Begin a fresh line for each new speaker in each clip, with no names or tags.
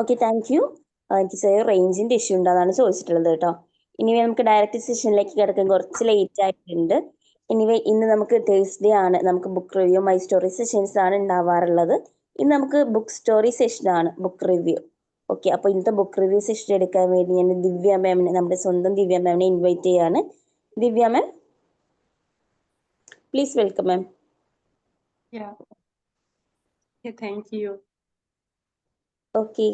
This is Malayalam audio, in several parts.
ഓക്കെ താങ്ക് യു എനിക്ക് ചെറിയ റേഞ്ചിന്റെ ഇഷ്യൂ ഉണ്ട്. അതാണ് ചോദിച്ചിട്ടുള്ളത് കേട്ടോ. ഇനി നമുക്ക് ഡയറക്റ്റ് സെഷനിലേക്ക് കിടക്കാൻ കുറച്ച് ലേറ്റ് ആയിട്ടുണ്ട്. ഇനിവേ ഇന്ന് നമുക്ക് തേഴ്സ്ഡേ ആണ്. നമുക്ക് book review my story sessions ആണ് ഉണ്ടാവാറുള്ളത്. ഇന്ന് നമുക്ക് ബുക്ക് സ്റ്റോറി സെഷൻ ആണ് ബുക്ക് റിവ്യൂ ഓക്കെ അപ്പോൾ ഇന്നത്തെ ബുക്ക് റിവ്യൂ സെഷൻ എടുക്കാൻ വേണ്ടി ഞാൻ ദിവ്യ മാമിനെ നമ്മുടെ സ്വന്തം ദിവ്യ മാമിനെ ഇൻവൈറ്റ് ചെയ്യാണ്. Divya ma'am please welcome ma'am
Yeah. Yeah, thank you.
Okay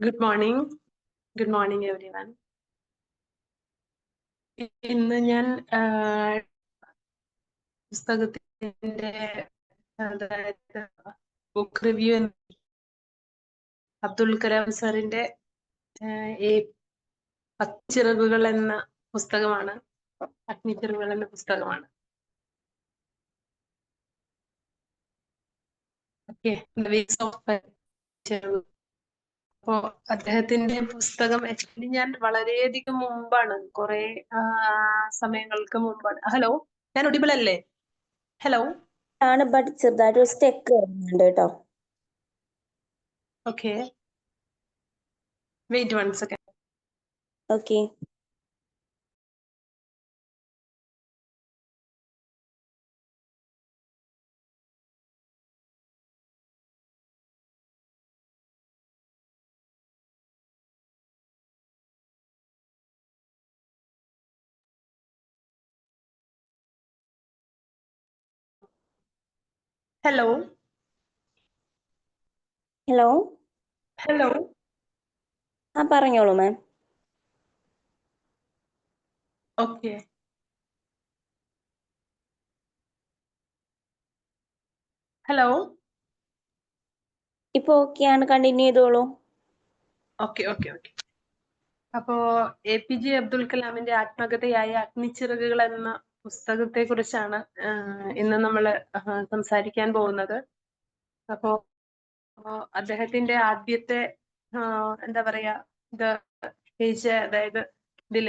Good morning. Good morning, everyone. E- ഇന്ന് ഞാൻ ആ, അതായത് ബുക്ക് റിവ്യൂ അബ്ദുൽ കലാം സാറിന്റെ ഈ എന്ന പുസ്തകമാണ് അഗ്നിച്ചിറകുകൾ എന്ന പുസ്തകമാണ്. അപ്പോ അദ്ദേഹത്തിന്റെ പുസ്തകം ആക്ച്വലി ഞാൻ വളരെയധികം മുമ്പാണ് കുറെ സമയങ്ങൾക്ക് മുമ്പാണ്. ഹലോ ഞാൻ ഒഡിബിൾ അല്ലേ? ഹലോ
ആണ് ബട്ട് ചെറുതായിട്ട് ഒരു സ്റ്റെക്ക് വരുന്നുണ്ട് കേട്ടോ.
Okay wait one second
okay
hello
hello
hello
ആ പറഞ്ഞോളൂ മാം
ഓക്കെ ഹലോ
ഇപ്പൊ ഓക്കെയാണ് കണ്ടിന്യൂ ചെയ്തോളൂ.
ഓക്കെ ഓക്കെ ഓക്കെ അപ്പോ എ പി ജെ അബ്ദുൽ കലാമിന്റെ ആത്മകഥയായ അഗ്നിച്ചിറകുകൾ എന്ന പുസ്തകത്തെ കുറിച്ചാണ് ഇന്ന് നമ്മൾ സംസാരിക്കാൻ പോകുന്നത്. അപ്പോ അദ്ദേഹത്തിന്റെ ആദ്യത്തെ എന്താ പറയാ ഇത് പേജ് അതായത് ഇതിൽ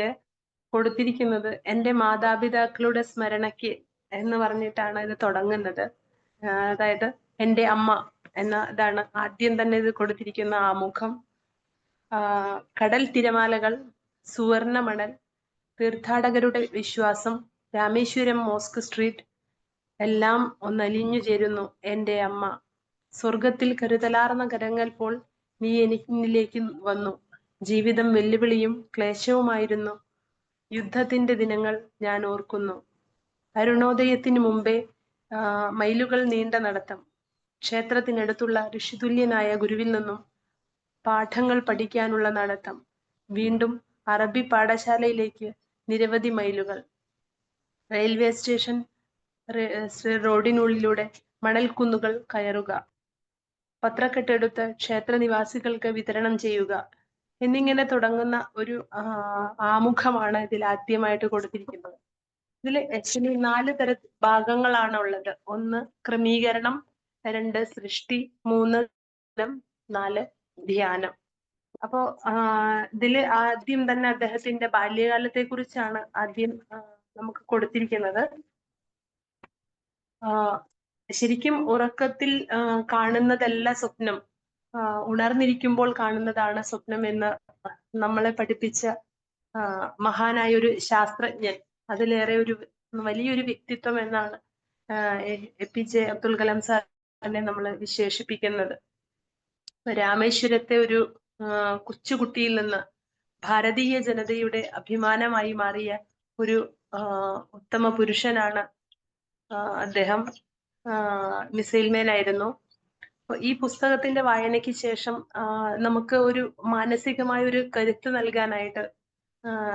കൊടുത്തിരിക്കുന്നത് എന്റെ മാതാപിതാക്കളുടെ സ്മരണയ്ക്ക് എന്ന് പറഞ്ഞിട്ടാണ് ഇത് തുടങ്ങുന്നത്. അതായത് എന്റെ അമ്മ എന്ന ഇതാണ് ആദ്യം തന്നെ ഇത് കൊടുത്തിരിക്കുന്ന ആമുഖം. കടൽ തിരമാലകൾ സുവർണ മണൽ തീർത്ഥാടകരുടെ വിശ്വാസം രാമേശ്വരം മോസ്ക് സ്ട്രീറ്റ് എല്ലാം ഒന്നലിഞ്ഞു ചേരുന്നു എന്റെ അമ്മ. സ്വർഗത്തിൽ കരുതലാർന്ന കരങ്ങൾ പോൾ നീ എനിക്കിലേക്ക് വന്നു. ജീവിതം വെല്ലുവിളിയും ക്ലേശവുമായിരുന്നു. യുദ്ധത്തിന്റെ ദിനങ്ങൾ ഞാൻ ഓർക്കുന്നു. അരുണോദയത്തിന് മുമ്പേ മൈലുകൾ നീണ്ട നടത്തം. ക്ഷേത്രത്തിനടുത്തുള്ള ഋഷിതുല്യനായ ഗുരുവിൽ നിന്നും പാഠങ്ങൾ പഠിക്കാനുള്ള നടത്തം. വീണ്ടും അറബി പാഠശാലയിലേക്ക് നിരവധി മൈലുകൾ റെയിൽവേ സ്റ്റേഷൻ റോഡിനുള്ളിലൂടെ മണൽക്കുന്നുകൾ കയറുക. പത്രക്കെട്ടെടുത്ത് ക്ഷേത്ര നിവാസികൾക്ക് വിതരണം ചെയ്യുക. എന്നിങ്ങനെ തുടങ്ങുന്ന ഒരു ആമുഖമാണ് ഇതിൽ ആദ്യമായിട്ട് കൊടുത്തിരിക്കുന്നത്. ഇതിൽ ആക്ച്വലി നാല് തര ഭാഗങ്ങളാണ് ഉള്ളത് ഒന്ന് ക്രമീകരണം രണ്ട് സൃഷ്ടി മൂന്ന് നാല് ധ്യാനം. അപ്പോ ഇതിൽ ആദ്യം തന്നെ അദ്ദേഹത്തിന്റെ ബാല്യകാലത്തെ കുറിച്ചാണ് ആദ്യം നമുക്ക് കൊടുത്തിരിക്കുന്നത്. ശരിക്കും ഉറക്കത്തിൽ കാണുന്നതല്ല സ്വപ്നം. ഉണർന്നിരിക്കുമ്പോൾ കാണുന്നതാണ് സ്വപ്നം എന്ന് നമ്മളെ പഠിപ്പിച്ച മഹാനായ ഒരു ശാസ്ത്രജ്ഞൻ. അതിലേറെ ഒരു വലിയൊരു വ്യക്തിത്വം എന്നാണ് A- P J Abdul Kalam സാറിനെ നമ്മൾ വിശേഷിപ്പിക്കുന്നത്. രാമേശ്വരത്തെ ഒരു കൊച്ചുകുട്ടിയിൽ നിന്ന് ഭാരതീയ ജനതയുടെ അഭിമാനമായി മാറിയ ഒരു ഉത്തമ പുരുഷനാണ് അദ്ദേഹം. മിസൈൽ മാൻ ആയിരുന്നു. ഈ പുസ്തകത്തിന്റെ വായനയ്ക്ക് ശേഷം നമുക്ക് ഒരു മാനസികമായ ഒരു കരുത്ത് നൽകാനായിട്ട്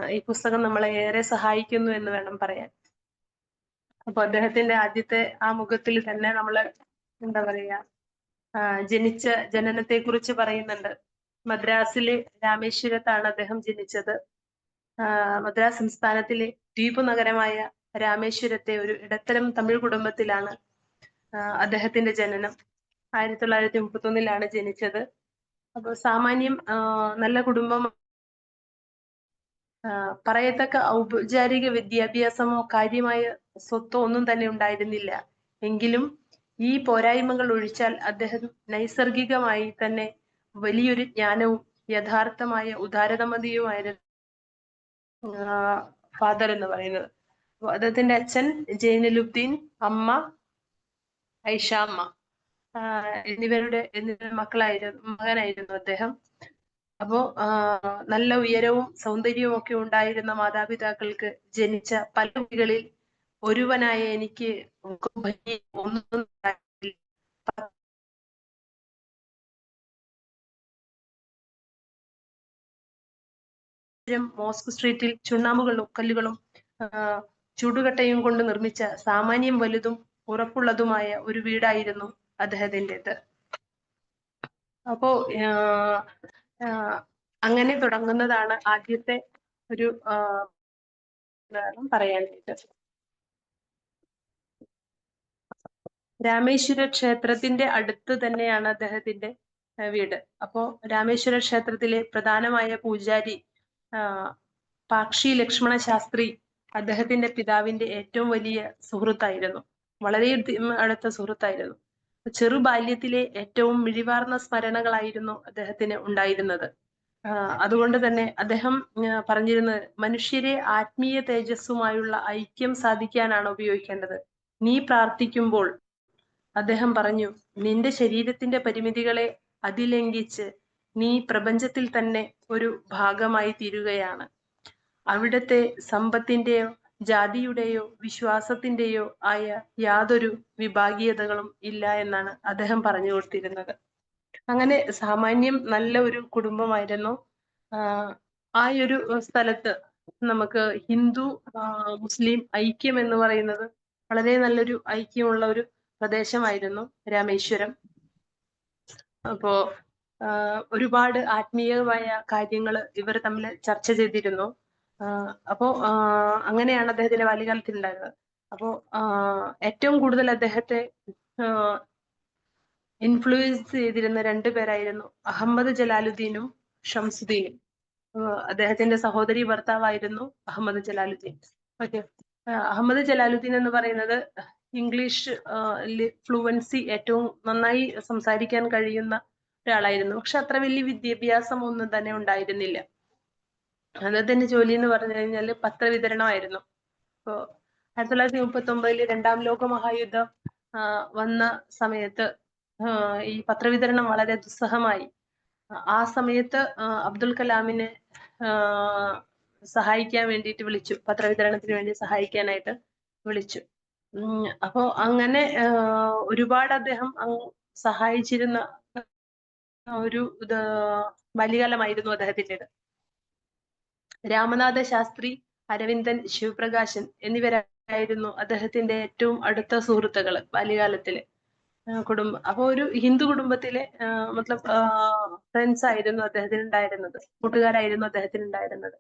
ഈ പുസ്തകം നമ്മളെ ഏറെ സഹായിക്കുന്നു എന്ന് വേണം പറയാൻ. അപ്പൊ അദ്ദേഹത്തിന്റെ ആദ്യത്തെ ആ മുഖത്തിൽ തന്നെ നമ്മൾ എന്താ പറയാ ജനിച്ച ജനനത്തെ കുറിച്ച് പറയുന്നുണ്ട്. മദ്രാസിലെ രാമേശ്വരത്താണ് അദ്ദേഹം ജനിച്ചത്. മദ്രാസ് സംസ്ഥാനത്തിലെ ദ്വീപ് നഗരമായ രാമേശ്വരത്തെ ഒരു ഇടത്തരം തമിഴ് കുടുംബത്തിലാണ് അദ്ദേഹത്തിന്റെ ജനനം. ആയിരത്തി തൊള്ളായിരത്തി മുപ്പത്തി ഒന്നിലാണ് ജനിച്ചത്. അപ്പോൾ സാമാന്യം നല്ല കുടുംബം പറയത്തക്ക ഔപചാരിക വിദ്യാഭ്യാസമോ കാര്യമായ സ്വത്തോ ഒന്നും തന്നെ ഉണ്ടായിരുന്നില്ല. എങ്കിലും ഈ പോരായ്മകൾ ഒഴിച്ചാൽ അദ്ദേഹം നൈസർഗികമായി തന്നെ വലിയൊരു ജ്ഞാനവും യഥാർത്ഥമായ ഉദാരതമതിയുമായിരുന്നു. ഫാദർ എന്ന് പറയുന്നത്. അദ്ദേഹത്തിന്റെ അച്ഛൻ ജൈനലുദ്ദീൻ അമ്മ ഐഷാമ്മ എന്നിവരുടെ എന്നിവരുടെ മക്കളായിരുന്നു മകനായിരുന്നു അദ്ദേഹം. അപ്പോ നല്ല ഉയരവും സൗന്ദര്യവും ഒക്കെ ഉണ്ടായിരുന്ന മാതാപിതാക്കൾക്ക് ജനിച്ച പല കുട്ടികളിൽ ഒരുവനായ എനിക്ക് ഒന്നും മോസ്ക് സ്ട്രീറ്റിൽ ചുണ്ണാമ്പുകളും കല്ലുകളും ചൂടുകട്ടയും കൊണ്ട് നിർമ്മിച്ച സാമാന്യം വലുതും ഉറപ്പുള്ളതുമായ ഒരു വീടായിരുന്നു അദ്ദേഹത്തിന്റെത്. അപ്പോ അങ്ങനെ തുടങ്ങുന്നതാണ് ആദ്യത്തെ ഒരു പറയാനായിട്ട് രാമേശ്വര ക്ഷേത്രത്തിന്റെ അടുത്ത് തന്നെയാണ് അദ്ദേഹത്തിന്റെ വീട്. അപ്പോ രാമേശ്വര ക്ഷേത്രത്തിലെ പ്രധാനമായ പൂജാരി പാക്ഷി ലക്ഷ്മണ ശാസ്ത്രി അദ്ദേഹത്തിന്റെ പിതാവിന്റെ ഏറ്റവും വലിയ സുഹൃത്തായിരുന്നു. വളരെ അടുത്ത സുഹൃത്തായിരുന്നു. ചെറു ബാല്യത്തിലെ ഏറ്റവും മിഴിവാർന്ന സ്മരണകളായിരുന്നു അദ്ദേഹത്തിന് ഉണ്ടായിരുന്നത്. അതുകൊണ്ട് തന്നെ അദ്ദേഹം പറഞ്ഞിരുന്നത് മനുഷ്യരെ ആത്മീയ തേജസ്സുമായുള്ള ഐക്യം സാധിക്കാനാണ് ഉപയോഗിക്കേണ്ടത്. നീ പ്രാർത്ഥിക്കുമ്പോൾ അദ്ദേഹം പറഞ്ഞു നിന്റെ ശരീരത്തിന്റെ പരിമിതികളെ അതിലംഘിച്ച് നീ പ്രപഞ്ചത്തിൽ തന്നെ ഒരു ഭാഗമായി തീരുകയാണ്. അവിടുത്തെ സമ്പത്തിന്റെയോ ജാതിയുടെയോ വിശ്വാസത്തിന്റെയോ ആയ യാതൊരു വിഭാഗീയതകളും ഇല്ല എന്നാണ് അദ്ദേഹം പറഞ്ഞു കൊടുത്തിരുന്നത്. അങ്ങനെ സാമാന്യം നല്ല ഒരു കുടുംബമായിരുന്നു. ആ ഒരു സ്ഥലത്ത് നമുക്ക് ഹിന്ദു മുസ്ലിം ഐക്യം എന്ന് പറയുന്നത് വളരെ നല്ലൊരു ഐക്യമുള്ള ഒരു പ്രദേശമായിരുന്നു രാമേശ്വരം. അപ്പോ ഒരുപാട് ആത്മീയമായ കാര്യങ്ങൾ ഇവർ തമ്മിൽ ചർച്ച ചെയ്തിരുന്നു. അപ്പോ അങ്ങനെയാണ് അദ്ദേഹത്തിന്റെ ബാല്യകാലത്തിൽ ഉണ്ടായിരുന്നത് അപ്പോ ഏറ്റവും കൂടുതൽ അദ്ദേഹത്തെ ഇൻഫ്ലുവൻസ് ചെയ്തിരുന്ന രണ്ടു പേരായിരുന്നു അഹമ്മദ് ജലാലുദ്ദീനും ഷംസുദ്ദീനും. അദ്ദേഹത്തിന്റെ സഹോദരി ഭർത്താവായിരുന്നു അഹമ്മദ് ജലാലുദ്ദീൻ. ഓക്കെ. അഹമ്മദ് ജലാലുദ്ദീൻ എന്ന് പറയുന്നത് ഇംഗ്ലീഷ് ഫ്ലുവൻസി ഏറ്റവും നന്നായി സംസാരിക്കാൻ കഴിയുന്ന ഒരാളായിരുന്നു. പക്ഷെ അത്ര വലിയ വിദ്യാഭ്യാസം ഒന്നും തന്നെ ഉണ്ടായിരുന്നില്ല. അദ്ദേഹത്തിന്റെ ജോലി എന്ന് പറഞ്ഞു കഴിഞ്ഞാൽ പത്രവിതരണമായിരുന്നു. അപ്പോ ആയിരത്തി തൊള്ളായിരത്തി മുപ്പത്തി ഒമ്പതിൽ രണ്ടാം ലോക മഹായുദ്ധം വന്ന സമയത്ത് ഈ പത്രവിതരണം വളരെ ദുസ്സഹമായി. ആ സമയത്ത് അബ്ദുൽ കലാമിനെ സഹായിക്കാൻ വേണ്ടിയിട്ട് വിളിച്ചു. പത്രവിതരണത്തിന് വേണ്ടി സഹായിക്കാനായിട്ട് വിളിച്ചു. അപ്പോ അങ്ങനെ ഒരുപാട് അദ്ദേഹം സഹായിച്ചിരുന്ന ഒരു ഇത് ബാല്യകാലമായിരുന്നു അദ്ദേഹത്തിന്റെത്. രാമനാഥ ശാസ്ത്രി അരവിന്ദൻ ശിവപ്രകാശൻ എന്നിവരായിരുന്നു അദ്ദേഹത്തിന്റെ ഏറ്റവും അടുത്ത സുഹൃത്തുക്കൾ ബാല്യകാലത്തിൽ കുടുംബം അപ്പൊ ഒരു ഹിന്ദു കുടുംബത്തിലെ മത്ലബ് ഫ്രണ്ട്സ് ആയിരുന്നു അദ്ദേഹത്തിന് ഉണ്ടായിരുന്നത് കൂട്ടുകാരായിരുന്നു അദ്ദേഹത്തിന് ഉണ്ടായിരുന്നത്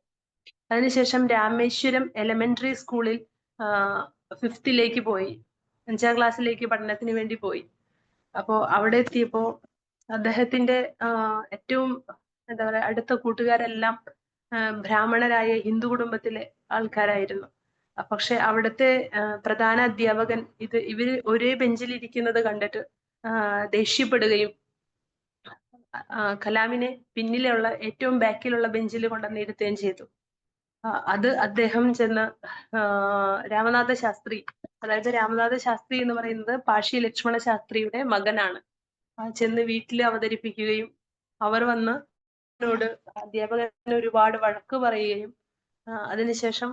അതിനുശേഷം രാമേശ്വരം എലമെന്ററി സ്കൂളിൽ ഫിഫ്തിലേക്ക് പോയി. അഞ്ചാം ക്ലാസ്സിലേക്ക് പഠനത്തിന് വേണ്ടി പോയി. അപ്പോ അവിടെ എത്തിയപ്പോ അദ്ദേഹത്തിന്റെ ഏറ്റവും എന്താ പറയാ അടുത്ത കൂട്ടുകാരെല്ലാം ബ്രാഹ്മണരായ ഹിന്ദു കുടുംബത്തിലെ ആൾക്കാരായിരുന്നു. പക്ഷെ അവിടുത്തെ പ്രധാന അധ്യാപകൻ ഇത് ഇവർ ഒരേ ബെഞ്ചിൽ ഇരിക്കുന്നത് കണ്ടിട്ട് ദേഷ്യപ്പെടുകയും കലാമിനെ പിന്നിലുള്ള ഏറ്റവും ബാക്കിലുള്ള ബെഞ്ചിൽ കൊണ്ടുവന്ന് ഇരുത്തുകയും ചെയ്തു അത് അദ്ദേഹം ചെന്ന് രാമനാഥ ശാസ്ത്രി അതായത് രാമനാഥ ശാസ്ത്രി എന്ന് പറയുന്നത് പാഷി ലക്ഷ്മണ ശാസ്ത്രിയുടെ മകനാണ്. ചെന്ന് വീട്ടിൽ അവതരിപ്പിക്കുകയും അവർ വന്ന് എന്നോട് അധ്യാപകന് ഒരുപാട് വഴക്ക് പറയുകയും അതിനുശേഷം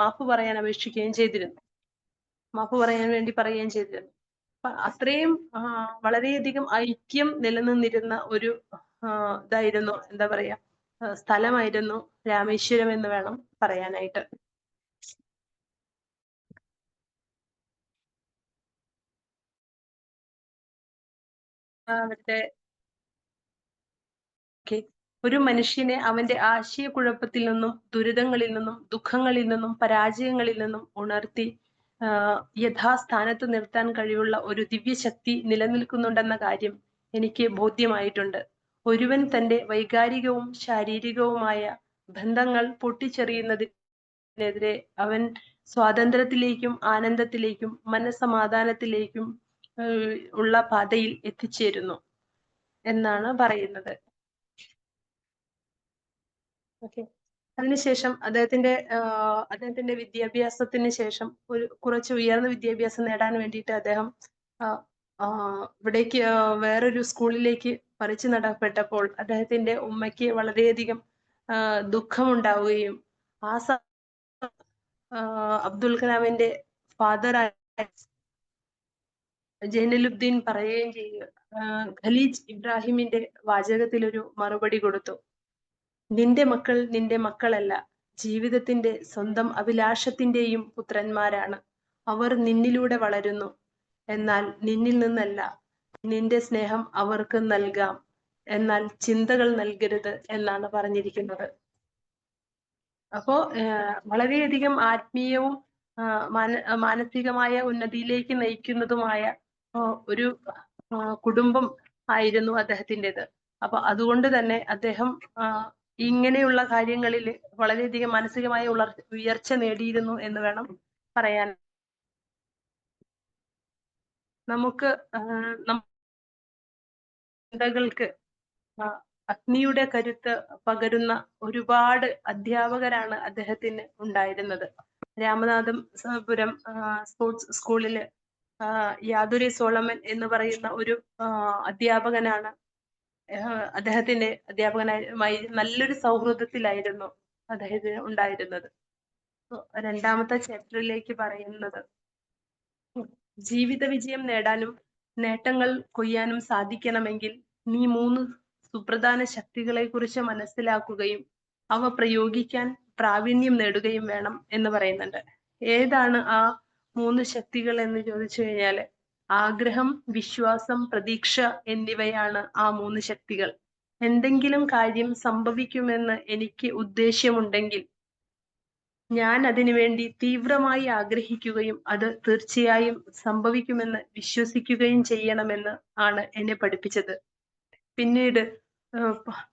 മാപ്പ് പറയാൻ അപേക്ഷിക്കുകയും ചെയ്തിരുന്നു. മാപ്പ് പറയാൻ വേണ്ടി പറയുകയും ചെയ്തിരുന്നു. അത്രയും വളരെയധികം ഐക്യം നിലനിന്നിരുന്ന ഒരു ഇതായിരുന്നു എന്താ പറയാ സ്ഥലമായിരുന്നു രാമേശ്വരം എന്ന് വേണം പറയാനായിട്ട്. ഓക്കെ ഒരു മനുഷ്യനെ അവന്റെ ആശയക്കുഴപ്പത്തിൽ നിന്നും ദുരിതങ്ങളിൽ നിന്നും ദുഃഖങ്ങളിൽ നിന്നും പരാജയങ്ങളിൽ നിന്നും ഉണർത്തി യഥാസ്ഥാനത്ത് നിർത്താൻ കഴിവുള്ള ഒരു ദിവ്യശക്തി നിലനിൽക്കുന്നുണ്ടെന്ന കാര്യം എനിക്ക് ബോധ്യമായിട്ടുണ്ട്. ഒരുവൻ തന്റെ വൈകാരികവും ശാരീരികവുമായ ബന്ധങ്ങൾ പൊട്ടിച്ചെറിയുന്നതിനെതിരെ അവൻ സ്വാതന്ത്ര്യത്തിലേക്കും ആനന്ദത്തിലേക്കും മനസ്സമാധാനത്തിലേക്കും ഏഹ് ഉള്ള പാതയിൽ എത്തിച്ചേരുന്നു എന്നാണ് പറയുന്നത്. ഓക്കെ. അതിനുശേഷം അദ്ദേഹത്തിന്റെ അദ്ദേഹത്തിന്റെ വിദ്യാഭ്യാസത്തിന് ശേഷം ഒരു കുറച്ച് ഉയർന്ന വിദ്യാഭ്യാസം നേടാൻ വേണ്ടിയിട്ട് അദ്ദേഹം ഇവിടേക്ക് വേറൊരു സ്കൂളിലേക്ക് പറിച്ചു നടപ്പെട്ടപ്പോൾ അദ്ദേഹത്തിന്റെ ഉമ്മയ്ക്ക് വളരെയധികം ദുഃഖമുണ്ടാവുകയും ആ സ അബ്ദുൽ കലാമിന്റെ ഫാദർ ജൈനലുബ്ദീൻ പറയുകയും ചെയ്യുക ഖലീജ് ഇബ്രാഹിമിന്റെ വാചകത്തിൽ ഒരു മറുപടി കൊടുത്തു. നിന്റെ മക്കൾ നിന്റെ മക്കളല്ല. ജീവിതത്തിന്റെ സ്വന്തം അഭിലാഷത്തിന്റെയും പുത്രന്മാരാണ്. അവർ നിന്നിലൂടെ വളരുന്നു. എന്നാൽ നിന്നിൽ നിന്നല്ല. നിന്റെ സ്നേഹം അവർക്ക് നൽകാം. എന്നാൽ ചിന്തകൾ നൽകരുത് എന്നാണ് പറഞ്ഞിരിക്കുന്നത്. അപ്പോ വളരെയധികം ആത്മീയവും മാനസികമായ ഉന്നതിയിലേക്ക് നയിക്കുന്നതുമായ ഒരു കുടുംബം ആയിരുന്നു അദ്ദേഹത്തിന്റെത്. അപ്പൊ അതുകൊണ്ട് തന്നെ അദ്ദേഹം ഇങ്ങനെയുള്ള കാര്യങ്ങളിൽ വളരെയധികം മാനസികമായ ഉളർ ഉയർച്ച നേടിയിരുന്നു എന്ന് വേണം പറയാൻ. നമുക്ക് ചിന്തകൾക്ക് അഗ്നിയുടെ കരുത്ത് പകരുന്ന ഒരുപാട് അധ്യാപകരാണ് അദ്ദേഹത്തിന് ഉണ്ടായിരുന്നത്. രാമനാഥം പുരം സ്പോർട്സ് സ്കൂളിൽ യാതൊരു സോളമൻ എന്ന് പറയുന്ന ഒരു അധ്യാപകനാണ്. അദ്ദേഹത്തിന്റെ അധ്യാപകനായി നല്ലൊരു സൗഹൃദത്തിലായിരുന്നു അദ്ദേഹത്തിന് ഉണ്ടായിരുന്നത്. രണ്ടാമത്തെ ചാപ്റ്ററിലേക്ക് പറയുന്നത് ജീവിത വിജയം നേടാനും നേട്ടങ്ങൾ കൊയ്യാനും സാധിക്കണമെങ്കിൽ നീ മൂന്ന് സുപ്രധാന ശക്തികളെ കുറിച്ച് മനസ്സിലാക്കുകയും അവ പ്രയോഗിക്കാൻ പ്രാവീണ്യം നേടുകയും വേണം എന്ന് പറയുന്നുണ്ട്. ഏതാണ് ആ മൂന്ന് ശക്തികൾ എന്ന് ചോദിച്ചു കഴിഞ്ഞാൽ ആഗ്രഹം വിശ്വാസം പ്രതീക്ഷ എന്നിവയാണ് ആ മൂന്ന് ശക്തികൾ. എന്തെങ്കിലും കാര്യം സംഭവിക്കുമെന്ന് എനിക്ക് ഉദ്ദേശ്യമുണ്ടെങ്കിൽ ഞാൻ അതിനുവേണ്ടി തീവ്രമായി ആഗ്രഹിക്കുകയും അത് തീർച്ചയായും സംഭവിക്കുമെന്ന് വിശ്വസിക്കുകയും ചെയ്യണമെന്ന് ആണ് എന്നെ പഠിപ്പിച്ചത്. പിന്നീട്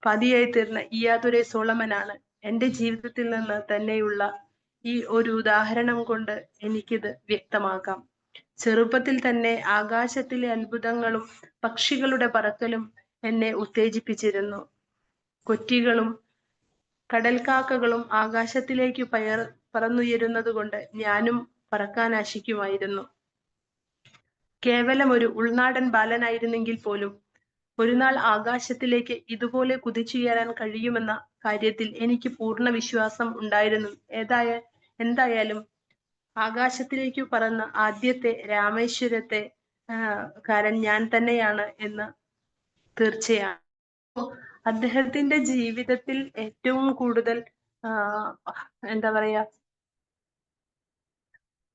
പതിയായി തീർന്ന ഇയാതുരെ സോളമനാണ് എന്റെ ജീവിതത്തിൽ നിന്ന് തന്നെയുള്ള ഈ ഒരു ഉദാഹരണം കൊണ്ട് എനിക്കിത് വ്യക്തമാക്കാം. ചെറുപ്പത്തിൽ തന്നെ ആകാശത്തിലെ അത്ഭുതങ്ങളും പക്ഷികളുടെ പറക്കലും എന്നെ ഉത്തേജിപ്പിച്ചിരുന്നു. കൊറ്റികളും കടൽക്കാക്കകളും ആകാശത്തിലേക്ക് പയർ പറന്നുയരുന്നത് കൊണ്ട് ഞാനും പറക്കാൻ ആശിക്കുമായിരുന്നു. കേവലം ഒരു ഉൾനാടൻ ബാലനായിരുന്നെങ്കിൽ പോലും ഒരു നാൾ ആകാശത്തിലേക്ക് ഇതുപോലെ കുതിച്ചുയരാൻ കഴിയുമെന്ന കാര്യത്തിൽ എനിക്ക് പൂർണ വിശ്വാസം ഉണ്ടായിരുന്നു. ഏതായ എന്തായാലും ആകാശത്തിലേക്ക് പറന്ന ആദ്യത്തെ രാമേശ്വരത്തെ കാരൻ ഞാൻ തന്നെയാണ് എന്ന് തീർച്ചയാണ്. അദ്ദേഹത്തിന്റെ ജീവിതത്തിൽ ഏറ്റവും കൂടുതൽ എന്താ പറയാ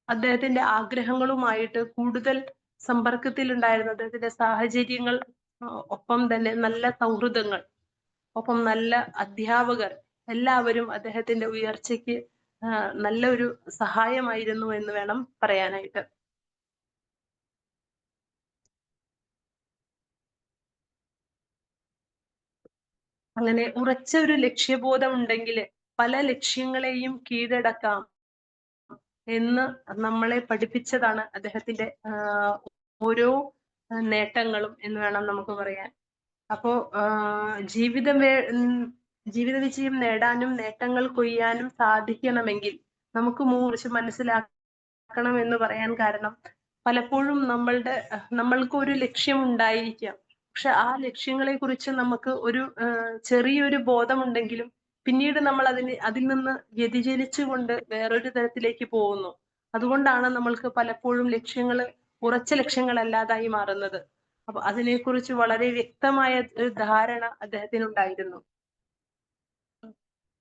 അദ്ദേഹത്തിന്റെ ആഗ്രഹങ്ങളുമായിട്ട് കൂടുതൽ സമ്പർക്കത്തിൽ ഉണ്ടായിരുന്ന അദ്ദേഹത്തിന്റെ സാഹചര്യങ്ങൾ ഒപ്പം തന്നെ നല്ല സൗഹൃദങ്ങൾ ഒപ്പം നല്ല അധ്യാപകർ എല്ലാവരും അദ്ദേഹത്തിന്റെ ഉയർച്ചയ്ക്ക് നല്ലൊരു സഹായമായിരുന്നു എന്ന് വേണം പറയാനായിട്ട്. അങ്ങനെ ഉറച്ച ഒരു ലക്ഷ്യബോധം ഉണ്ടെങ്കിൽ പല ലക്ഷ്യങ്ങളെയും കീഴടക്കാം എന്ന് നമ്മളെ പഠിപ്പിച്ചതാണ് അദ്ദേഹത്തിന്റെ ഓരോ നേട്ടങ്ങളും എന്ന് വേണം നമുക്ക് പറയാൻ. അപ്പോ ജീവിതം ജീവിത വിജയം നേടാനും നേട്ടങ്ങൾ കൊയ്യാനും സാധിക്കണമെങ്കിൽ നമുക്ക് മൂർച്ച മനസ്സിലാക്കണം എന്ന് പറയാൻ കാരണം പലപ്പോഴും നമ്മളുടെ നമ്മൾക്ക് ഒരു ലക്ഷ്യം ഉണ്ടായിരിക്കാം പക്ഷെ ആ ലക്ഷ്യങ്ങളെ കുറിച്ച് നമുക്ക് ഒരു ചെറിയൊരു ബോധമുണ്ടെങ്കിലും പിന്നീട് നമ്മൾ അതിന് അതിൽ നിന്ന് വ്യതിചലിച്ചുകൊണ്ട് വേറൊരു തരത്തിലേക്ക് പോകുന്നു. അതുകൊണ്ടാണ് നമ്മൾക്ക് പലപ്പോഴും ലക്ഷ്യങ്ങൾ ഉറച്ച ലക്ഷ്യങ്ങളല്ലാതായി മാറുന്നത്. അപ്പൊ അതിനെക്കുറിച്ച് വളരെ വ്യക്തമായ ഒരു ധാരണ അദ്ദേഹത്തിന് ഉണ്ടായിരുന്നു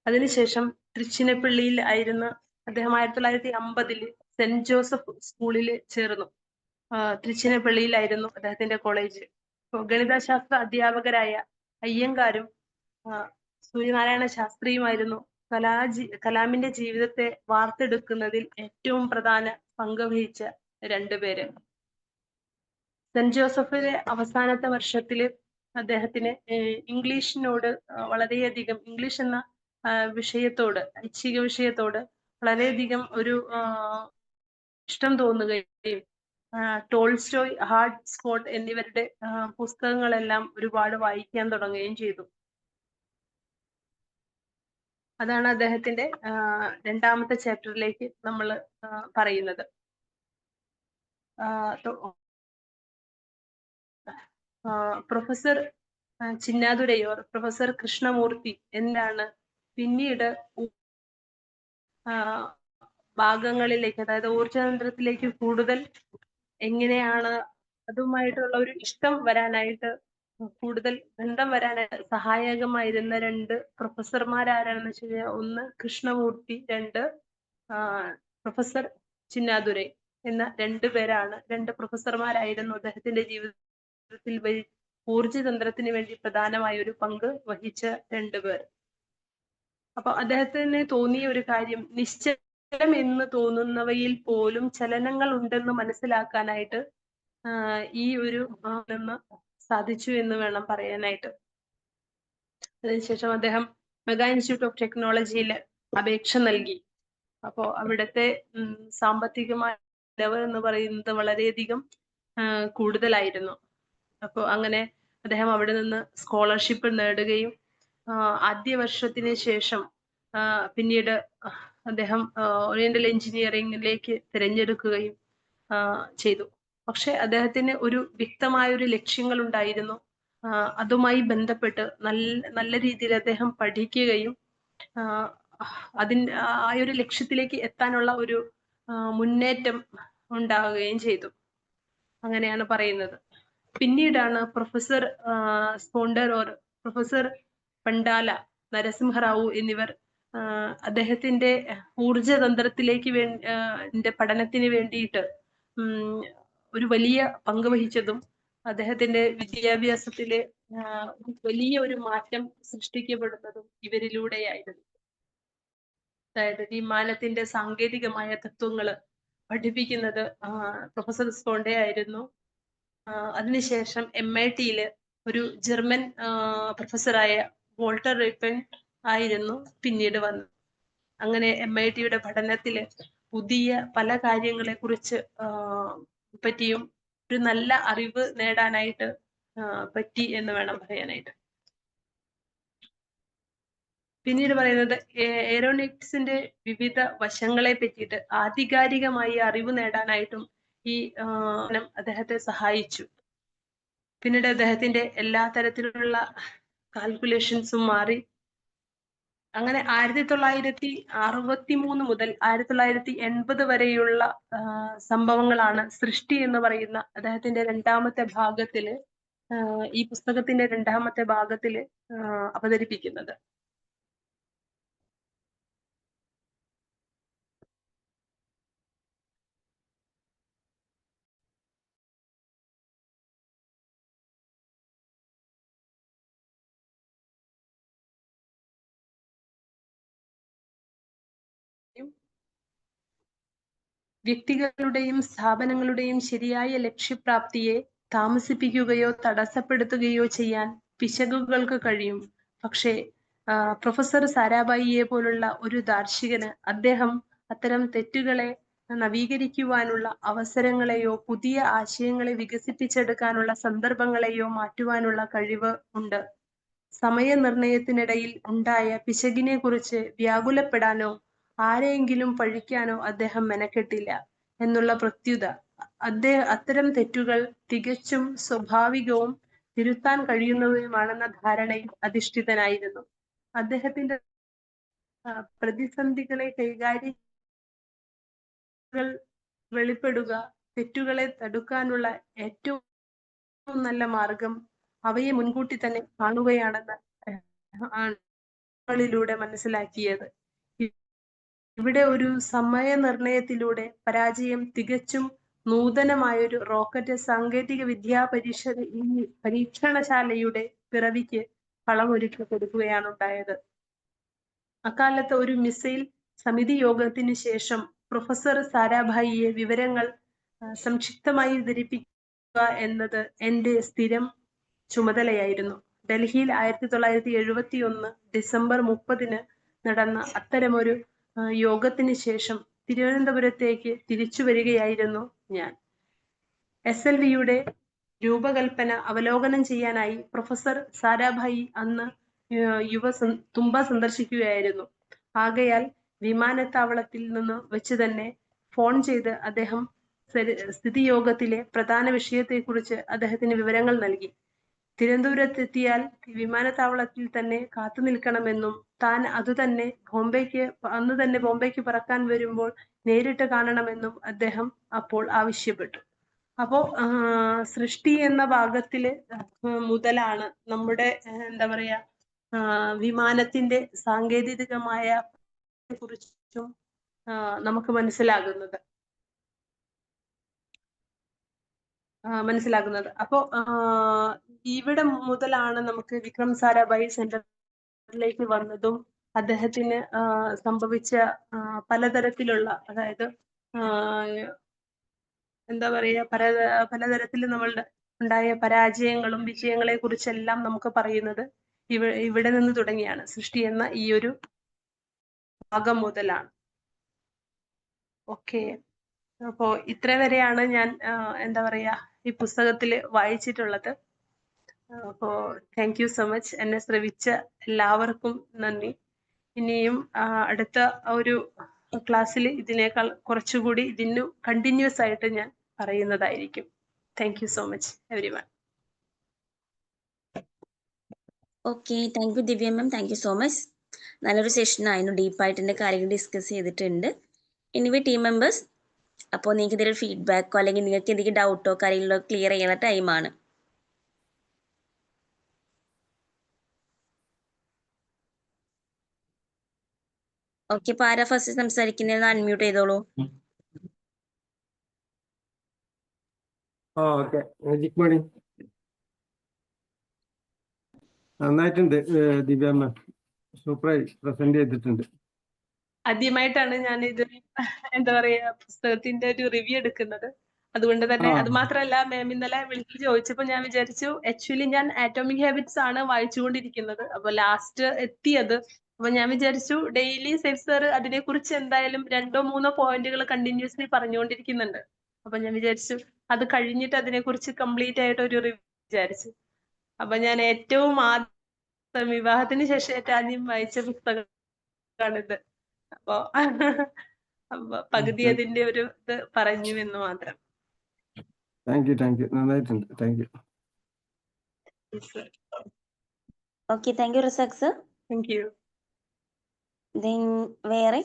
അതിനുശേഷം തൃച്ചിനപ്പള്ളിയിൽ ആയിരുന്ന അദ്ദേഹം ആയിരത്തി തൊള്ളായിരത്തി അമ്പതിൽ സെന്റ് ജോസഫ് സ്കൂളിൽ ചേർന്നു. തൃച്ചിനപ്പള്ളിയിലായിരുന്നു അദ്ദേഹത്തിന്റെ കോളേജ്. ഗണിതശാസ്ത്ര അധ്യാപകരായ അയ്യങ്കാരും സൂര്യനാരായണ ശാസ്ത്രിയുമായിരുന്നു കലാജി കലാമിന്റെ ജീവിതത്തെ വാർത്തെടുക്കുന്നതിൽ ഏറ്റവും പ്രധാന പങ്കുവഹിച്ച രണ്ടുപേര്. സെന്റ് ജോസഫിലെ അവസാനത്തെ വർഷത്തിൽ അദ്ദേഹത്തിന് ഇംഗ്ലീഷിനോട് വളരെയധികം ഇംഗ്ലീഷ് എന്ന വിഷയത്തോട് ഐച്ഛിക വിഷയത്തോട് വളരെയധികം ഒരു ഇഷ്ടം തോന്നുകയും ടോൾസ്റ്റോയ് ഹാർഡ് സ്കോട്ട് എന്നിവരുടെ പുസ്തകങ്ങളെല്ലാം ഒരുപാട് വായിക്കാൻ തുടങ്ങുകയും ചെയ്തു. അതാണ് അദ്ദേഹത്തിന്റെ രണ്ടാമത്തെ ചാപ്റ്ററിലേക്ക് നമ്മൾ പറയുന്നത്. പ്രൊഫസർ ചിന്നാതുരയോർ പ്രൊഫസർ കൃഷ്ണമൂർത്തി എന്താണ് പിന്നീട് ഭാഗങ്ങളിലേക്ക് അതായത് ഊർജതന്ത്രത്തിലേക്ക് കൂടുതൽ എങ്ങനെയാണ് അതുമായിട്ടുള്ള ഒരു ഇഷ്ടം വരാനായിട്ട് കൂടുതൽ ബന്ധം വരാൻ സഹായകമായിരുന്ന രണ്ട് പ്രൊഫസർമാരാരാണെന്ന് വെച്ച് കഴിഞ്ഞാൽ ഒന്ന് കൃഷ്ണമൂർത്തി രണ്ട് പ്രൊഫസർ ചിന്നാതുരൈ എന്ന രണ്ടു പേരാണ് രണ്ട് പ്രൊഫസർമാരായിരുന്നു അദ്ദേഹത്തിന്റെ ജീവിതത്തിൽ വഴി ഊർജതന്ത്രത്തിന് വേണ്ടി പ്രധാനമായ ഒരു പങ്ക് വഹിച്ച രണ്ടുപേർ അപ്പൊ അദ്ദേഹത്തിന് തോന്നിയ ഒരു കാര്യം നിശ്ചലം എന്ന് തോന്നുന്നവയിൽ പോലും ചലനങ്ങൾ ഉണ്ടെന്ന് മനസ്സിലാക്കാനായിട്ട് ഈ ഒരു നിന്ന് സാധിച്ചു എന്ന് വേണം പറയാനായിട്ട്. അതിനുശേഷം അദ്ദേഹം മെഗാ ഇൻസ്റ്റിറ്റ്യൂട്ട് ഓഫ് ടെക്നോളജിയിൽ അപേക്ഷ നൽകി. അപ്പോൾ അവിടുത്തെ സാമ്പത്തികമായ ചെലവ് എന്ന് പറയുന്നത് വളരെയധികം കൂടുതലായിരുന്നു. അപ്പോൾ അങ്ങനെ അദ്ദേഹം അവിടെ നിന്ന് സ്കോളർഷിപ്പ് നേടുകയും ആദ്യ വർഷത്തിന് ശേഷം പിന്നീട് അദ്ദേഹം ഓറിയന്റൽ എഞ്ചിനീയറിംഗിലേക്ക് തിരഞ്ഞെടുക്കുകയും ചെയ്തു. പക്ഷെ അദ്ദേഹത്തിന് ഒരു വ്യക്തമായ ഒരു ലക്ഷ്യങ്ങൾ ഉണ്ടായിരുന്നു അതുമായി ബന്ധപ്പെട്ട് നല്ല നല്ല രീതിയിൽ അദ്ദേഹം പഠിക്കുകയും അതിൻ ആ ഒരു ലക്ഷ്യത്തിലേക്ക് എത്താനുള്ള ഒരു മുന്നേറ്റം ഉണ്ടാവുകയും ചെയ്തു. അങ്ങനെയാണ് പറയുന്നത്. പിന്നീടാണ് professor Sponder or professor Pandalai Narasimha Rao എന്നിവർ അദ്ദേഹത്തിന്റെ ഊർജതന്ത്രത്തിലേക്ക് വേണ്ടി പഠനത്തിന് വേണ്ടിയിട്ട് ഒരു വലിയ പങ്ക് വഹിച്ചതും അദ്ദേഹത്തിന്റെ വിദ്യാഭ്യാസത്തിലെ വലിയ ഒരു മാറ്റം സൃഷ്ടിക്കപ്പെടുന്നതും ഇവരിലൂടെയായിരുന്നു. അതായത് വിമാനത്തിന്റെ സാങ്കേതികമായ തത്വങ്ങൾ പഠിപ്പിക്കുന്നത് പ്രൊഫസർ സ്പോണ്ടെ ആയിരുന്നു അതിനുശേഷം എം ഐ ടിയിൽ ഒരു ജർമ്മൻ പ്രൊഫസറായ വോൾട്ടർ റിപ്പൻ ആയിരുന്നു പിന്നീട് വന്നത്. അങ്ങനെ എം ഐ ടിയുടെ പഠനത്തിൽ പുതിയ പല കാര്യങ്ങളെ കുറിച്ച് പറ്റിയും ഒരു നല്ല അറിവ് നേടാനായിട്ട് പറ്റി എന്ന് വേണം പറയാനായിട്ട്. പിന്നീട് പറയുന്നത് എയറോണിക്സിന്റെ വിവിധ വശങ്ങളെ പറ്റിയിട്ട് ആധികാരികമായി അറിവ് നേടാനായിട്ടും ഈ അദ്ദേഹത്തെ സഹായിച്ചു. പിന്നീട് അദ്ദേഹത്തിന്റെ എല്ലാ തരത്തിലുള്ള കാൽക്കുലേഷൻസും മാറി. അങ്ങനെ ആയിരത്തി തൊള്ളായിരത്തി അറുപത്തി മൂന്ന് മുതൽ ആയിരത്തി തൊള്ളായിരത്തി എൺപത് വരെയുള്ള സംഭവങ്ങളാണ് സൃഷ്ടി എന്ന് പറയുന്ന അദ്ദേഹത്തിന്റെ രണ്ടാമത്തെ ഭാഗത്തിൽ ഈ പുസ്തകത്തിന്റെ രണ്ടാമത്തെ ഭാഗത്തിൽ അവതരിപ്പിക്കുന്നത്. വ്യക്തികളുടെയും സ്ഥാപനങ്ങളുടെയും ശരിയായ ലക്ഷ്യപ്രാപ്തിയെ താമസിപ്പിക്കുകയോ തടസ്സപ്പെടുത്തുകയോ ചെയ്യാൻ പിശകുകൾക്ക് കഴിയും. പക്ഷേ പ്രൊഫസർ സാരാഭായിയെ പോലുള്ള ഒരു ദാർശികന് അദ്ദേഹം അത്തരം തെറ്റുകളെ നവീകരിക്കുവാനുള്ള അവസരങ്ങളെയോ പുതിയ ആശയങ്ങളെ വികസിപ്പിച്ചെടുക്കാനുള്ള സന്ദർഭങ്ങളെയോ മാറ്റുവാനുള്ള കഴിവ് ഉണ്ട്. സമയനിർണയത്തിനിടയിൽ ഉണ്ടായ പിശകിനെ കുറിച്ച് വ്യാകുലപ്പെടാനോ ആരെയെങ്കിലും പഴിക്കാനോ അദ്ദേഹം മെനക്കെട്ടില്ല എന്നുള്ള പ്രത്യുത. അദ്ദേഹം അത്തരം തെറ്റുകൾ തികച്ചും സ്വാഭാവികവും തിരുത്താൻ കഴിയുന്നവയുമാണെന്ന ധാരണയിൽ അധിഷ്ഠിതനായിരുന്നു. അദ്ദേഹത്തിന്റെ പ്രതിസന്ധികളെ കൈകാര്യം വെളിപ്പെടുക തെറ്റുകളെ തടുക്കാനുള്ള ഏറ്റവും നല്ല മാർഗം അവയെ മുൻകൂട്ടി തന്നെ കാണുകയാണെന്ന് ആണ് മനസ്സിലാക്കിയത്. ഇവിടെ ഒരു സമയ നിർണയത്തിലൂടെ പരാജയം തികച്ചും നൂതനമായൊരു റോക്കറ്റ് സാങ്കേതിക വിദ്യാ പരീക്ഷ പരീക്ഷണശാലയുടെ പിറവിക്ക് ഫളമൊരുക്കി കൊടുക്കുകയാണ് ഉണ്ടായത്. അക്കാലത്ത് ഒരു മിസൈൽ സമിതി യോഗത്തിന് ശേഷം പ്രൊഫസർ സാരാഭായിയെ വിവരങ്ങൾ സംക്ഷിപ്തമായി ധരിപ്പിക്കുക എന്നത് എന്റെ സ്ഥിരം ചുമതലയായിരുന്നു. ഡൽഹിയിൽ ആയിരത്തി തൊള്ളായിരത്തി എഴുപത്തി ഒന്ന് ഡിസംബർ മുപ്പതിന് നടന്ന അത്തരമൊരു യോഗത്തിന് ശേഷം തിരുവനന്തപുരത്തേക്ക് തിരിച്ചു വരികയായിരുന്നു ഞാൻ. എസ് എൽ വിയുടെ രൂപകൽപ്പന അവലോകനം ചെയ്യാനായി പ്രൊഫസർ സാരാഭായി അന്ന് യുവ തുമ്പ സന്ദർശിക്കുകയായിരുന്നു. ആകയാൽ വിമാനത്താവളത്തിൽ നിന്ന് വെച്ച് തന്നെ ഫോൺ ചെയ്ത് അദ്ദേഹം സ്ഥിതി സ്ഥിതിയോഗത്തിലെ പ്രധാന വിഷയത്തെക്കുറിച്ച് അദ്ദേഹത്തിന് വിവരങ്ങൾ നൽകി. തിരുവനന്തപുരത്തെത്തിയാൽ വിമാനത്താവളത്തിൽ തന്നെ കാത്തു നിൽക്കണമെന്നും താൻ അതുതന്നെ ബോംബെക്ക് അന്ന് തന്നെ ബോംബെക്ക് പറക്കാൻ വരുമ്പോൾ നേരിട്ട് കാണണമെന്നും അദ്ദേഹം അപ്പോൾ ആവശ്യപ്പെട്ടു. അപ്പോ സൃഷ്ടി എന്ന ഭാഗത്തിൽ മുതലാണ് നമ്മുടെ എന്താ പറയാ വിമാനത്തിന്റെ സാങ്കേതികമായ കുറിച്ചും നമുക്ക് മനസ്സിലാകുന്നത്. ആ, മനസ്സിലാകുന്നത്. അപ്പോ ഇവിടെ മുതലാണ് നമുക്ക് വിക്രം സാരാഭായി സെന്ററിലേക്ക് വന്നതും അദ്ദേഹത്തിന് സംഭവിച്ച പലതരത്തിലുള്ള അതായത് എന്താ പറയാ പല പലതരത്തിൽ നമ്മളുടെ ഉണ്ടായ പരാജയങ്ങളും വിജയങ്ങളെ കുറിച്ചെല്ലാം നമുക്ക് പറയുന്നത് ഇവ ഇവിടെ നിന്ന് തുടങ്ങിയാണ്. സൃഷ്ടി എന്ന ഈ ഒരു ഭാഗം മുതലാണ്. ഓക്കെ. അപ്പോ ഇത്ര വരെയാണ് ഞാൻ എന്താ പറയാ ഈ പുസ്തകത്തിൽ വായിച്ചിട്ടുള്ളത്. അപ്പോ താങ്ക് യു സോ മച്ച് എന്നെ ശ്രവിച്ച എല്ലാവർക്കും നന്ദി. ഇനിയും അടുത്ത ഒരു ക്ലാസ്സിൽ ഇതിനേക്കാൾ കുറച്ചുകൂടി ഇതിനു കണ്ടിന്യൂസ് ആയിട്ട് ഞാൻ പറയുന്നതായിരിക്കും. Thank you so much everyone
okay thank you Divya ma'am thank you so much നല്ലൊരു സെഷൻ ആയിരുന്നു. ഡീപ്പായിട്ട് എന്റെ കാര്യങ്ങൾ ഡിസ്കസ് ചെയ്തിട്ടുണ്ട്. എനിവേ ടീം മെമ്പേഴ്സ് അപ്പോൾ നിങ്ങൾക്ക് എന്തെങ്കിലും ഫീഡ്ബാക്കോ അല്ലെങ്കിൽ നിങ്ങൾക്ക് എന്തെങ്കിലും ഡൗട്ടോ കാര്യങ്ങളോ ക്ലിയർ ചെയ്യുന്ന ടൈമാണ് ഓക്കെ ഇപ്പൊ ആരാ ഫസ്റ്റ് സംസാരിക്കുന്ന അൺമ്യൂട്ട് ചെയ്തോളൂ.
നന്നായിട്ടുണ്ട് ദിവ്യാമ്മ ദിവ്യ സൂപ്പറായി പ്രസന്റ് ചെയ്തിട്ടുണ്ട്.
ആദ്യമായിട്ടാണ് ഞാൻ ഇത് എന്താ പറയാ പുസ്തകത്തിന്റെ ഒരു റിവ്യൂ എടുക്കുന്നത്. അതുകൊണ്ട് തന്നെ. അത് മാത്രമല്ല മാം ഇന്നലെ വിളിച്ച് ചോദിച്ചപ്പോൾ ഞാൻ വിചാരിച്ചു ആക്ച്വലി ഞാൻ ആറ്റോമിക് ഹാബിറ്റ്സ് ആണ് വായിച്ചുകൊണ്ടിരിക്കുന്നത്. അപ്പൊ ലാസ്റ്റ് എത്തിയത്. അപ്പൊ ഞാൻ വിചാരിച്ചു ഡെയിലി സേഫ് സാർ അതിനെ കുറിച്ച് എന്തായാലും രണ്ടോ മൂന്നോ പോയിന്റുകൾ കണ്ടിന്യൂസ്ലി പറഞ്ഞുകൊണ്ടിരിക്കുന്നുണ്ട്. അപ്പൊ ഞാൻ വിചാരിച്ചു അത് കഴിഞ്ഞിട്ട് അതിനെ കുറിച്ച് കംപ്ലീറ്റ് ആയിട്ട് ഒരു റിവ്യൂ വിചാരിച്ചു. അപ്പൊ ഞാൻ ഏറ്റവും ആദ്യം വിവാഹത്തിന് ശേഷം ഏറ്റവും ആദ്യം വായിച്ച പുസ്തകമാണിത്. അപ്പൊ പകുതി അതിന്റെ ഒരു ഇത് പറഞ്ഞു എന്ന് മാത്രം.
താങ്ക് യു താങ്ക് യു നന്നായിട്ടുണ്ട്. Thank you
okay thank you Razak sir
thank you
then വേറെ?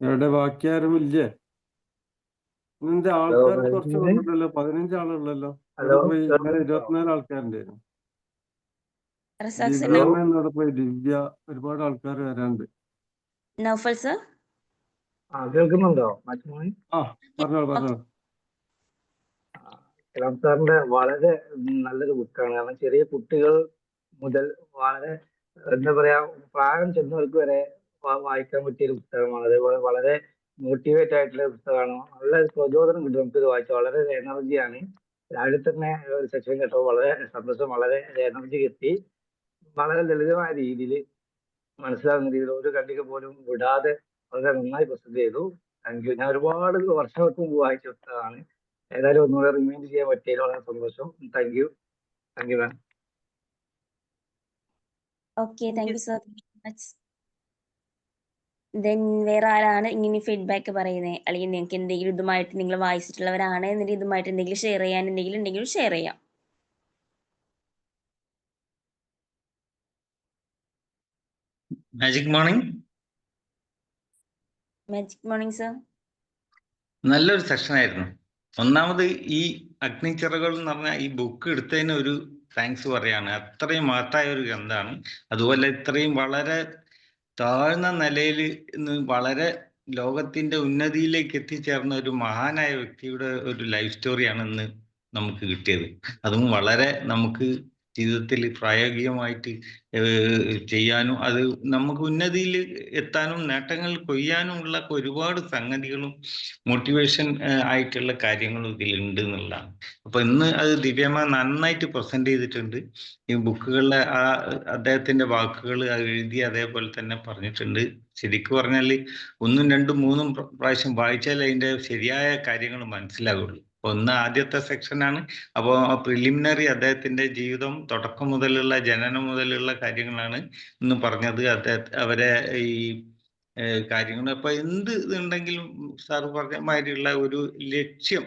എവിടെ? ബാക്കി ആരും ഇല്ലേ? ഇന്നെന്താ ആൾക്കാർ കുറച്ച് കുറവുണ്ടല്ലോ പതിനഞ്ച് ആളുള്ളല്ലോ ഇരുപത്തിനാല്
ആൾക്കാരുണ്ട്
ദിവ്യ പോയി ദിവ്യ ഒരുപാട് ആൾക്കാർ വരാണ്ട്
നൗഫൽ സർ.
ആ കേൾക്കുന്നുണ്ടോ?
ആ പറഞ്ഞോളൂ പറഞ്ഞോളൂ.
കലാം സാറിന്റെ വളരെ നല്ലൊരു ബുക്കാണ് കാരണം ചെറിയ കുട്ടികൾ മുതൽ വളരെ എന്താ പറയാ പ്രായം ചെന്നവർക്ക് വരെ വായിക്കാൻ പറ്റിയ ഒരു പുസ്തകമാണ്. അതേപോലെ വളരെ മോട്ടിവേറ്റ് ആയിട്ടുള്ള പുസ്തകമാണ്. നല്ല പ്രചോദനം കിട്ടും നമുക്ക് ഇത് വായിച്ചാൽ. വളരെ എനർജിയാണ് രാവിലെ തന്നെ ഒരു സെക്ഷൻ കേട്ടപ്പോൾ വളരെ സന്തോഷം വളരെ എനർജി കിട്ടി. വളരെ ലളിതമായ രീതിയിൽ മനസ്സിലാകുന്ന രീതിയിൽ ഒരു കണ്ടിക പോലും വിടാതെ വളരെ നന്നായി പ്രസന്റ് ചെയ്തു. താങ്ക് യു ഞാൻ ഒരുപാട് വർഷങ്ങൾക്ക് മുമ്പ് വായിച്ച പുസ്തകമാണ്. ഏതായാലും ഒന്നുകൂടെ റിമൈൻഡ് ചെയ്യാൻ പറ്റിയതിൽ വളരെ സന്തോഷം. Thank you thank you ma'am
okay thank you so much then വേറെ ആരാണ് ഇങ്ങനെ ഫീഡ്ബാക്ക് പറയുന്നത് അല്ലെങ്കിൽ നിങ്ങൾക്ക് എന്തെങ്കിലും ഇതുമായിട്ട് നിങ്ങൾ വായിച്ചിട്ടുള്ളവരാണ് എന്നിട്ട് ഇതുമായിട്ട് എന്തെങ്കിലും ഷെയർ ചെയ്യാൻ എന്തെങ്കിലും ഉണ്ടെങ്കിൽ ഷെയർ ചെയ്യാം.
Magic morning
magic morning sir
നല്ലൊരു സെഷൻ ആയിരുന്നു. ഒന്നാമത് ഈ അഗ്നിച്ചിറകൾ എന്ന് പറഞ്ഞ ഈ ബുക്ക് എടുത്തതിന് ഒരു താങ്ക്സ് പറയാണ്. അത്രയും മഹത്തായ ഒരു ഗ്രന്ഥമാണ്. അതുപോലെ ഇത്രയും വളരെ താഴ്ന്ന നിലയിൽ നിന്ന് വളരെ ലോകത്തിന്റെ ഉന്നതിയിലേക്ക് എത്തിച്ചേർന്ന ഒരു മഹാനായ വ്യക്തിയുടെ ഒരു ലൈഫ് സ്റ്റോറിയാണ് ഇന്ന് നമുക്ക് കിട്ടിയത്. അതും വളരെ നമുക്ക് ജീവിതത്തിൽ പ്രായോഗികമായിട്ട് ചെയ്യാനും അത് നമുക്ക് ഉന്നതിയിൽ എത്താനും നേട്ടങ്ങൾ കൊയ്യാനുമുള്ള ഒരുപാട് സംഗതികളും മോട്ടിവേഷൻ ആയിട്ടുള്ള കാര്യങ്ങളും ഇതിലുണ്ട് എന്നുള്ളതാണ്. അപ്പൊ ഇന്ന് അത് ദിവ്യമ്മ നന്നായിട്ട് പ്രസന്റ് ചെയ്തിട്ടുണ്ട്. ഈ ബുക്കുകളിലെ ആ അദ്ദേഹത്തിന്റെ വാക്കുകൾ എഴുതി അതേപോലെ തന്നെ പറഞ്ഞിട്ടുണ്ട്. ശരിക്കും പറഞ്ഞാൽ ഒന്നും രണ്ടും മൂന്നും പ്ര- പ്രാവശ്യം വായിച്ചാൽ അതിന്റെ ശരിയായ കാര്യങ്ങൾ മനസ്സിലാകുള്ളൂ ഒന്ന് ആദ്യത്തെ സെക്ഷനാണ് അപ്പോൾ പ്രിലിമിനറി അദ്ദേഹത്തിന്റെ ജീവിതം തുടക്കം മുതലുള്ള ജനനം മുതലുള്ള കാര്യങ്ങളാണ് ഇന്ന് പറഞ്ഞത്. അദ്ദേഹത്തെ അവരെ ഈ കാര്യങ്ങൾ. അപ്പൊ എന്ത് ഇതുണ്ടെങ്കിലും സാർ പറഞ്ഞ മാതിരിയുള്ള ഒരു ലക്ഷ്യം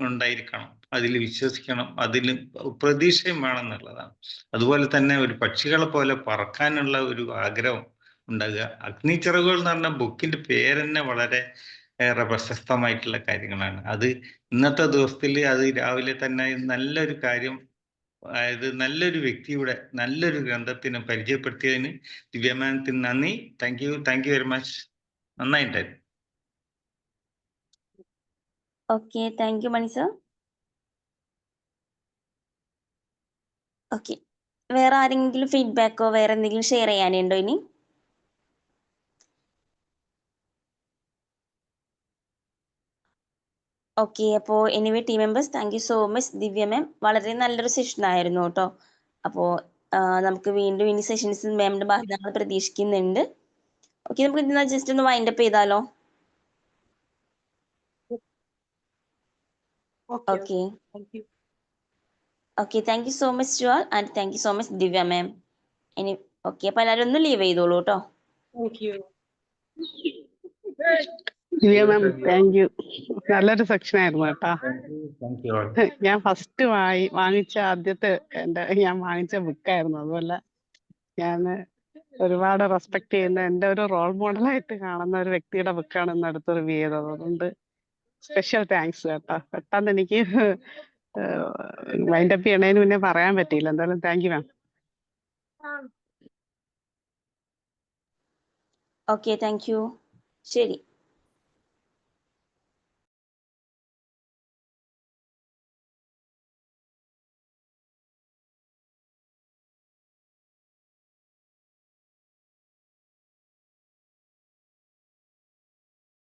ഉണ്ടായിരിക്കണം. അതിൽ വിശ്വസിക്കണം. അതിൽ പ്രതീക്ഷയും വേണം എന്നുള്ളതാണ് അതുപോലെ തന്നെ ഒരു പക്ഷികളെ പോലെ പറക്കാനുള്ള ഒരു ആഗ്രഹം ഉണ്ടാകുക. അഗ്നിച്ചിറകുകൾ എന്ന് പറഞ്ഞ ബുക്കിന്റെ പേര് തന്നെ വളരെ ഏറെ പ്രശസ്തമായിട്ടുള്ള കാര്യങ്ങളാണ്. അത് ഇന്നത്തെ ദിവസത്തിൽ അത് രാവിലെ തന്നെ നല്ലൊരു കാര്യം അതായത് നല്ലൊരു വ്യക്തിയുടെ നല്ലൊരു ഗ്രന്ഥത്തിന് പരിചയപ്പെടുത്തിയതിന് ദിവ്യമാനത്തിന് നന്ദി. Thank you thank you very much നന്നായിട്ടായിരുന്നു
okay thank you Mani sir okay വേറെ ആരെങ്കിലും ഫീഡ്ബാക്കോ വേറെ എന്തെങ്കിലും ഷെയർ ചെയ്യാനുണ്ടോ ഇനി? ഓക്കെ അപ്പോൾ anyway team members thank you so much Divya ma'am വളരെ നല്ലൊരു സെഷൻ ആയിരുന്നു കേട്ടോ. അപ്പോൾ നമുക്ക് വീണ്ടും ഇനി സെഷൻസ് മാമിന്റെ ഭാഗത്ത് ഞങ്ങൾ പ്രതീക്ഷിക്കുന്നുണ്ട്. ഓക്കെ നമുക്ക് ഇന്ന് ജസ്റ്റ് ഒന്ന്
വൈൻഡ്
അപ്പ്
ചെയ്താലോ? Okay
okay thank you so much to all and thank you so much Divya ma'am ഇനി ഓക്കെ അപ്പോൾ എല്ലാവരും ഒന്ന് ലീവ് ചെയ്തോളൂ കേട്ടോ.
മാം താങ്ക് യു നല്ലൊരു സെക്ഷൻ ആയിരുന്നു കേട്ടാ. ഞാൻ ഫസ്റ്റ് വായി വാങ്ങിച്ച ആദ്യത്തെ എന്റെ ഞാൻ വാങ്ങിച്ച ബുക്കായിരുന്നു അതുപോലെ ഞാൻ ഒരുപാട് റെസ്പെക്ട് ചെയ്യുന്ന എന്റെ ഒരു റോൾ മോഡലായിട്ട് കാണുന്ന ഒരു വ്യക്തിയുടെ ബുക്കാണ് ഇന്ന് അടുത്ത് റിവ്യൂ ചെയ്തത് അതുകൊണ്ട് സ്പെഷ്യൽ താങ്ക്സ് കേട്ടോ. പെട്ടെന്ന് എനിക്ക് വൈൻഡപ്പ് ചെയ്യണതിന് മുന്നേ പറയാൻ പറ്റിയില്ല. എന്തായാലും thank you ma'am
okay thank you ശരി.